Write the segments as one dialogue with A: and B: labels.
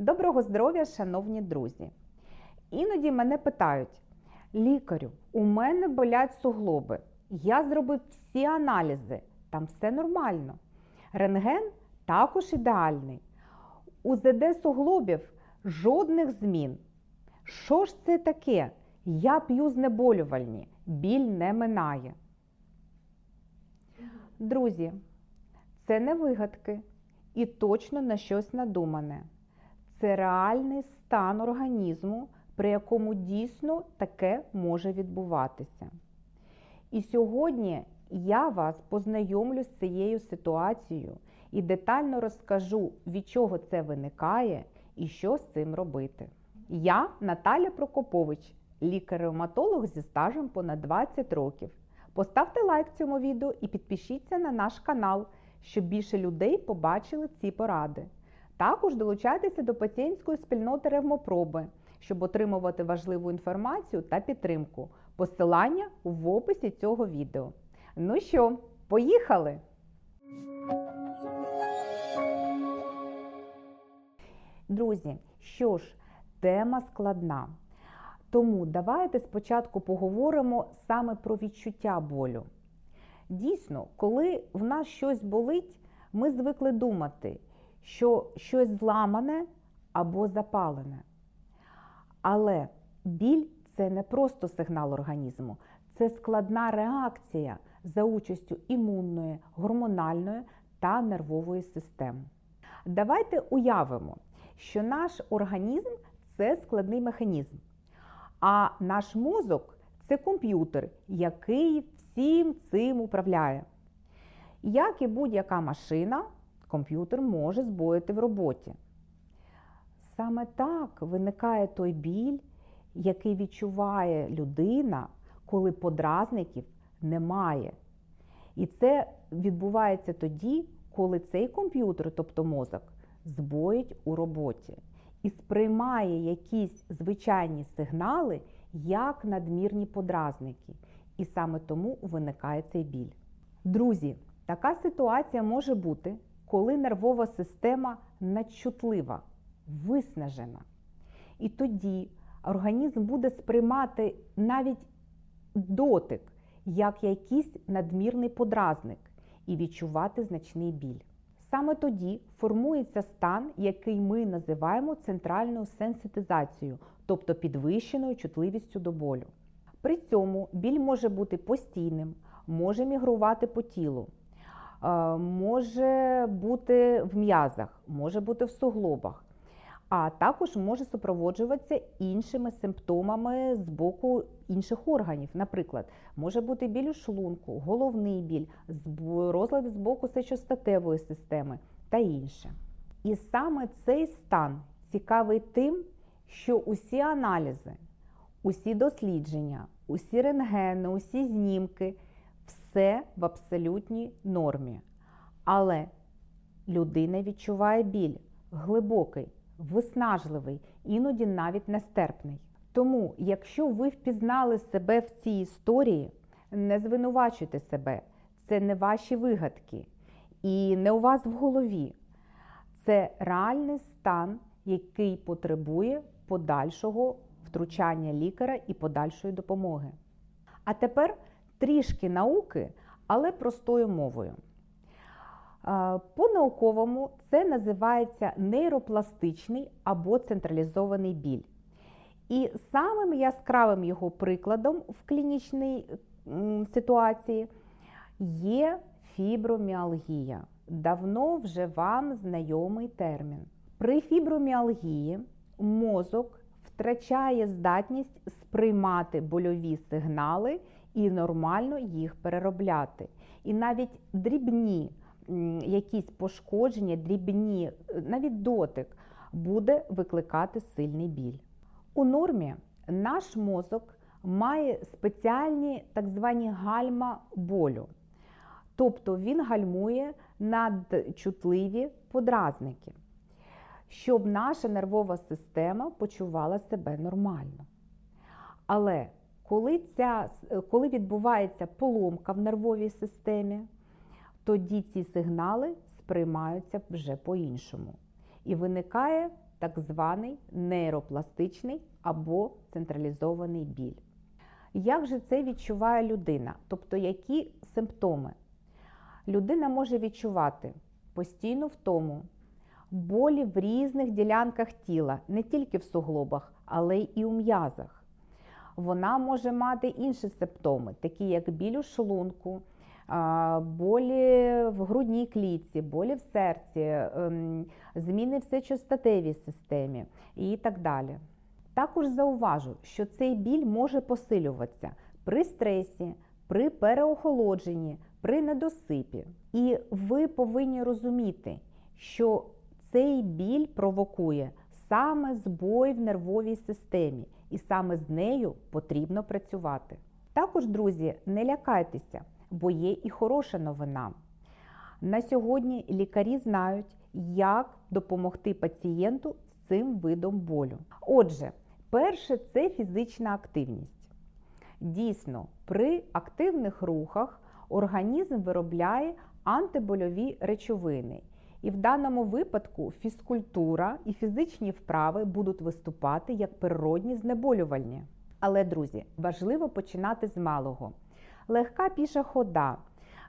A: Доброго здоров'я, шановні друзі! Іноді мене питають: лікарю, у мене болять суглоби. Я зробив всі аналізи, там все нормально. Рентген також ідеальний. У ЗД суглобів жодних змін. Що ж це таке? Я п'ю знеболювальні, біль не минає. Друзі, це не вигадки і точно на щось надумане. Це реальний стан організму, при якому дійсно таке може відбуватися. І сьогодні я вас познайомлю з цією ситуацією і детально розкажу, від чого це виникає і що з цим робити. Я Наталя Прокопович, лікар-ревматолог зі стажем понад 20 років. Поставте лайк цьому відео і підпишіться на наш канал, щоб більше людей побачили ці поради. Також долучайтеся до пацієнтської спільноти Ревмопроби, щоб отримувати важливу інформацію та підтримку. Посилання в описі цього відео. Ну що, поїхали! Друзі, що ж, тема складна. Тому давайте спочатку поговоримо саме про відчуття болю. Дійсно, коли в нас щось болить, ми звикли думати, що щось зламане або запалене. Але біль це не просто сигнал організму, це складна реакція за участю імунної, гормональної та нервової системи. Давайте уявимо, що наш організм це складний механізм, а наш мозок це комп'ютер, який всім цим управляє. Як і будь-яка машина, комп'ютер може збоїти в роботі. Саме так виникає той біль, який відчуває людина, коли подразників немає. І це відбувається тоді, коли цей комп'ютер, тобто мозок, збоїть у роботі і сприймає якісь звичайні сигнали як надмірні подразники. І саме тому виникає цей біль. Друзі, така ситуація може бути, коли нервова система надчутлива, виснажена. І тоді організм буде сприймати навіть дотик як якийсь надмірний подразник і відчувати значний біль. Саме тоді формується стан, який ми називаємо центральною сенситизацією, тобто підвищеною чутливістю до болю. При цьому біль може бути постійним, може мігрувати по тілу, може бути в м'язах, може бути в суглобах, а також може супроводжуватися іншими симптомами з боку інших органів. Наприклад, може бути біль у шлунку, головний біль, розлади з боку сечостатевої системи та інше. І саме цей стан цікавий тим, що усі аналізи, усі дослідження, усі рентгени, усі знімки все в абсолютній нормі. Але людина відчуває біль глибокий, виснажливий, іноді навіть нестерпний. Тому, якщо ви впізнали себе в цій історії, не звинувачуйте себе, це не ваші вигадки і не у вас в голові. Це реальний стан, який потребує подальшого втручання лікаря і подальшої допомоги. А тепер трішки науки, але простою мовою. По-науковому це називається нейропластичний або централізований біль. І самим яскравим його прикладом в клінічній ситуації є фіброміалгія. Давно вже вам знайомий термін. При фіброміалгії мозок втрачає здатність сприймати больові сигнали і нормально їх переробляти. І навіть дрібні якісь пошкодження, дрібні, навіть дотик буде викликати сильний біль. У нормі наш мозок має спеціальні так звані гальма болю. Тобто він гальмує надчутливі подразники, щоб наша нервова система почувала себе нормально. Але коли, ця, коли відбувається поломка в нервовій системі, тоді ці сигнали сприймаються вже по-іншому. І виникає так званий нейропластичний або централізований біль. Як же це відчуває людина? Тобто, які симптоми? Людина може відчувати постійну втому, болі в різних ділянках тіла, не тільки в суглобах, але й у м'язах. Вона може мати інші симптоми, такі як біль у шлунку, болі в грудній клітці, болі в серці, ем, зміни в сечостатевій системі і так далі. Також зауважу, що цей біль може посилюватися при стресі, при переохолодженні, при недосипі. І ви повинні розуміти, що цей біль провокує саме збой в нервовій системі, і саме з нею потрібно працювати. Також, друзі, не лякайтеся, бо є і хороша новина. На сьогодні лікарі знають, як допомогти пацієнту з цим видом болю. Отже, перше це фізична активність. Дійсно, при активних рухах організм виробляє антибольові речовини. І в даному випадку фізкультура і фізичні вправи будуть виступати як природні знеболювальні. Але, друзі, важливо починати з малого. Легка піша хода,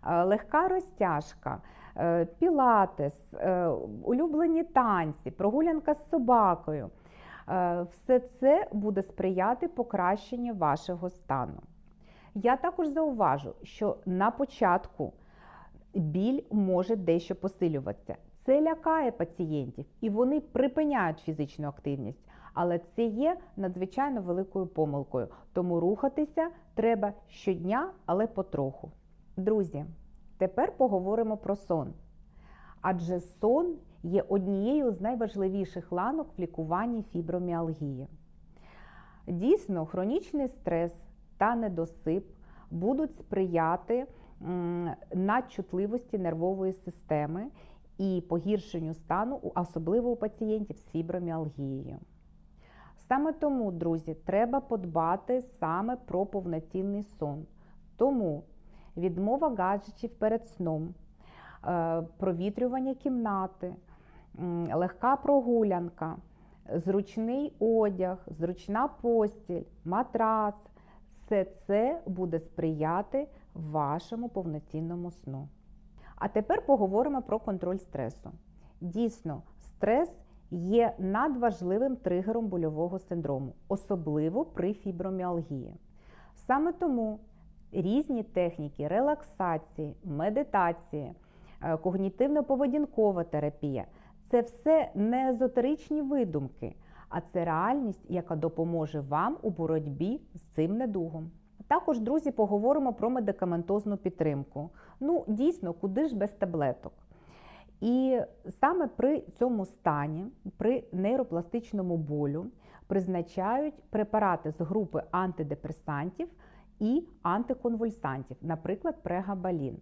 A: е, легка розтяжка, е, пілатес, е, улюблені танці, прогулянка з собакою. Все це буде сприяти покращенню вашого стану. Я також зауважу, що на початку біль може дещо посилюватися. Це лякає пацієнтів і вони припиняють фізичну активність. Але це є надзвичайно великою помилкою. Тому рухатися треба щодня, але потроху. Друзі, тепер поговоримо про сон. Адже сон є однією з найважливіших ланок в лікуванні фіброміалгії. Дійсно, хронічний стрес та недосип будуть сприяти надчутливості нервової системи і погіршенню стану, особливо у пацієнтів з фіброміалгією. Саме тому, друзі, треба подбати саме про повноцінний сон. Тому відмова гаджетів перед сном, е, провітрювання кімнати, легка прогулянка, зручний одяг, зручна постіль, матрац все це буде сприяти вашому повноцінному сну. А тепер поговоримо про контроль стресу. Дійсно, стрес є надважливим тригером больового синдрому, особливо при фіброміалгії. Саме тому різні техніки релаксації, медитації, е, когнітивно-поведінкова терапія це все не езотеричні видумки, а це реальність, яка допоможе вам у боротьбі з цим недугом. Також, друзі, поговоримо про медикаментозну підтримку. Ну, дійсно, куди ж без таблеток? І саме при цьому стані, при нейропластичному болю, призначають препарати з групи антидепресантів і антиконвульсантів, наприклад, прегабалін.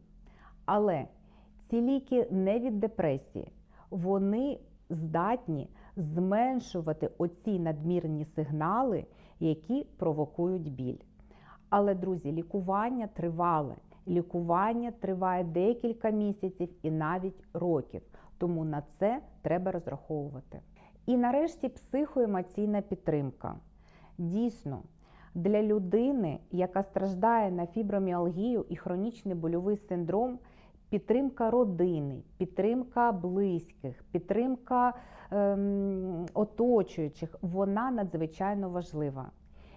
A: Але ці ліки не від депресії, вони здатні зменшувати оці надмірні сигнали, які провокують біль. Але, друзі, лікування тривале. Лікування триває декілька місяців і навіть років, тому на це треба розраховувати. І нарешті психоемоційна підтримка. Дійсно, для людини, яка страждає на фіброміалгію і хронічний больовий синдром, підтримка родини, підтримка близьких, підтримка ем, оточуючих, вона надзвичайно важлива.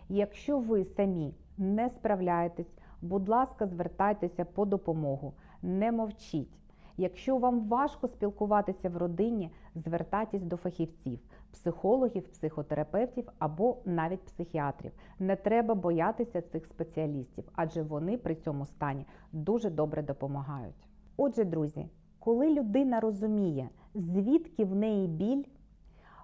A: Якщо ви самі не справляєтесь, будь ласка, звертайтеся по допомогу, не мовчіть. Якщо вам важко спілкуватися в родині, звертайтесь до фахівців, психологів, психотерапевтів або навіть психіатрів. Не треба боятися цих спеціалістів, адже вони при цьому стані дуже добре допомагають. Отже, друзі, коли людина розуміє, звідки в неї біль,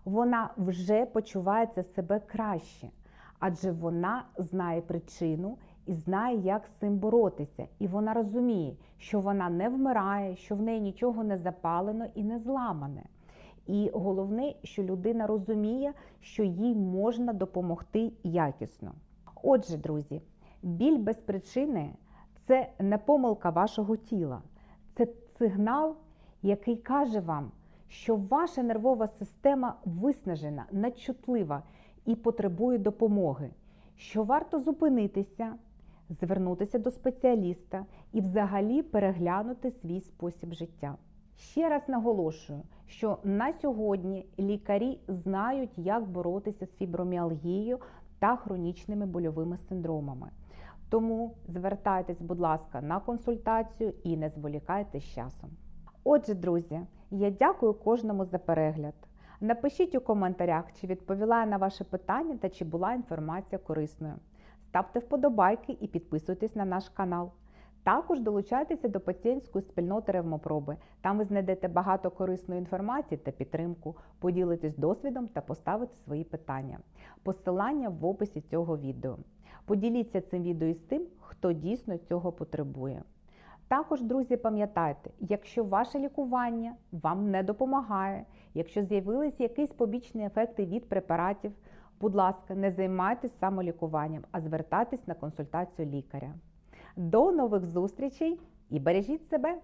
A: вона вже почувається себе краще, адже вона знає причину і знає, як з цим боротися. І вона розуміє, що вона не вмирає, що в неї нічого не запалено і не зламане. І головне, що людина розуміє, що їй можна допомогти якісно. Отже, друзі, біль без причини це не помилка вашого тіла, це сигнал, який каже вам, що ваша нервова система виснажена, надчутлива і потребує допомоги, що варто зупинитися, звернутися до спеціаліста і взагалі переглянути свій спосіб життя. Ще раз наголошую, що на сьогодні лікарі знають, як боротися з фіброміалгією та хронічними больовими синдромами. Тому звертайтесь, будь ласка, на консультацію і не зволікайте з часом. Отже, друзі, я дякую кожному за перегляд. Напишіть у коментарях, чи відповіла я на ваше питання та чи була інформація корисною. Ставте вподобайки і підписуйтесь на наш канал. Також долучайтеся до пацієнтської спільноти ревмопроби. Там ви знайдете багато корисної інформації та підтримку, поділитесь досвідом та поставите свої питання. Посилання в описі цього відео. Поділіться цим відео із тим, хто дійсно цього потребує. Також, друзі, пам'ятайте, якщо ваше лікування вам не допомагає, якщо з'явились якісь побічні ефекти від препаратів, будь ласка, не займайтесь самолікуванням, а звертайтесь на консультацію лікаря. До нових зустрічей і бережіть себе!